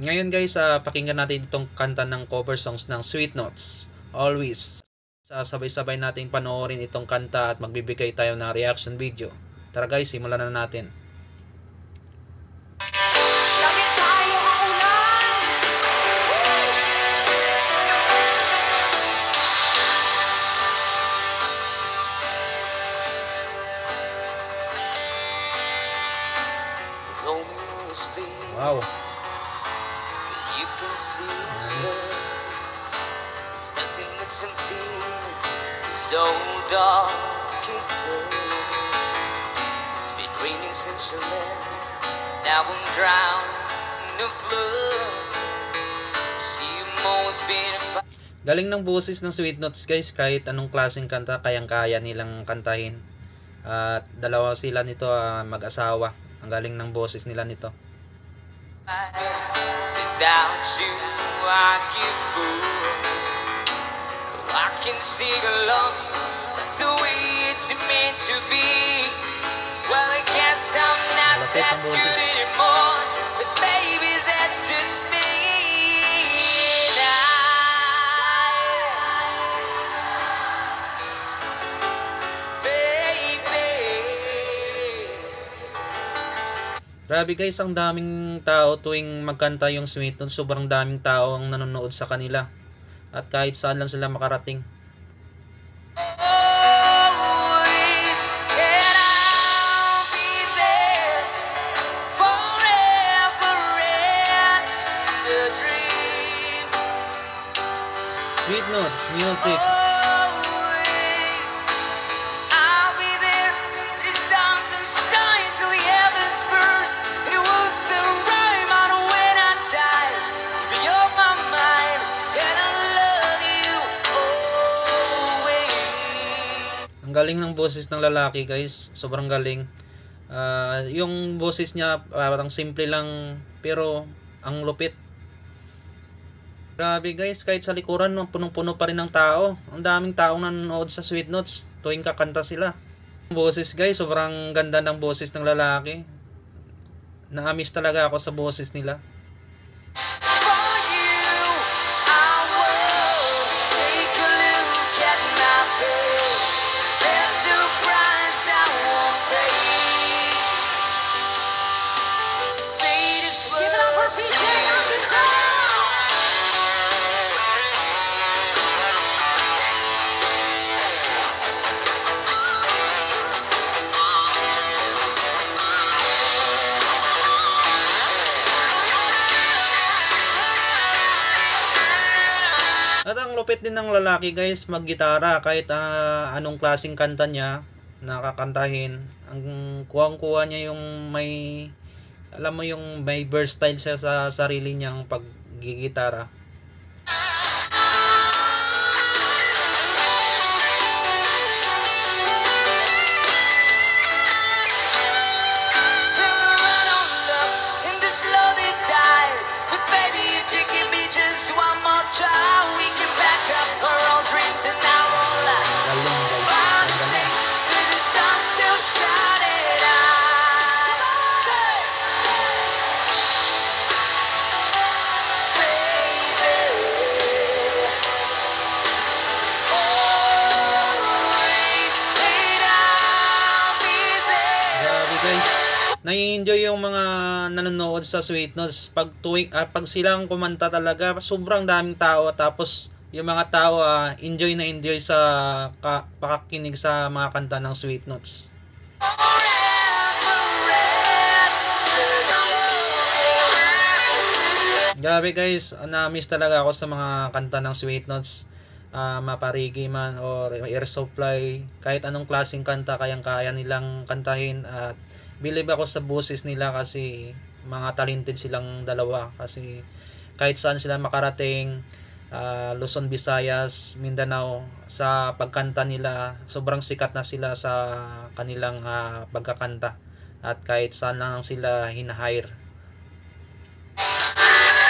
Ngayon guys, ah, pakinggan natin itong kanta ng cover songs ng Sweet Notes. Always. Sasabay-sabay natin panoorin itong kanta at magbibigay tayo ng reaction video. Tara guys, simulan na natin. Wow. You can see his blood. There's nothing that's I'm feeling. It's so dark and dark. It's been raining since you left. Now I'm drowning in flood. See, you've always been a fight. Galing ng boses ng Sweet Notes guys, kahit anong klaseng kanta, kayang-kaya nilang kantahin. At dalawa sila nito ah, mag-asawa. Ang galing ng boses nila nito. Without you, I give up. I can sing a love song the way it's meant to be. Well, I guess I'm not that good anymore, Grabe guys, ang daming tao tuwing magkanta yung Sweet Notes. Sobrang daming tao ang nanonood sa kanila. At kahit saan lang sila makarating. Sweet Notes, music. Ang galing ng boses ng lalaki guys. Sobrang galing. Ah, yung boses niya parang simple lang pero ang lupit. Grabe guys, kahit sa likuran no, punong-puno pa rin ng tao. Ang daming taong nanonood sa Sweet Notes tuwing kakanta sila. Boses guys, sobrang ganda ng boses ng lalaki. Naamis talaga ako sa boses nila. Lupit din ng lalaki guys, maggitara kahit ah, anong klaseng kanta niya nakakantahin. Ang kuwang-kuha niya yung may alam mo yung may verse style siya sa sarili niyang paggigitara. Nai-enjoy yung mga nanonood sa Sweet Notes. Pag, tuwing, ah, pag silang kumanta talaga, sobrang daming tao. Tapos yung mga tao ah, enjoy na enjoy sa ka, pakakinig sa mga kanta ng Sweet Notes. Grabe guys, na-miss talaga ako sa mga kanta ng Sweet Notes. Ah, maparigi man or air supply, kahit anong klaseng kanta kayang kaya nilang kantahin at believe ako sa boses nila kasi mga talented silang dalawa. Kasi kahit saan sila makarating ah, Luzon, Visayas, Mindanao sa pagkanta nila sobrang sikat na sila sa kanilang ah, pagkakanta. At kahit saan lang sila hinahire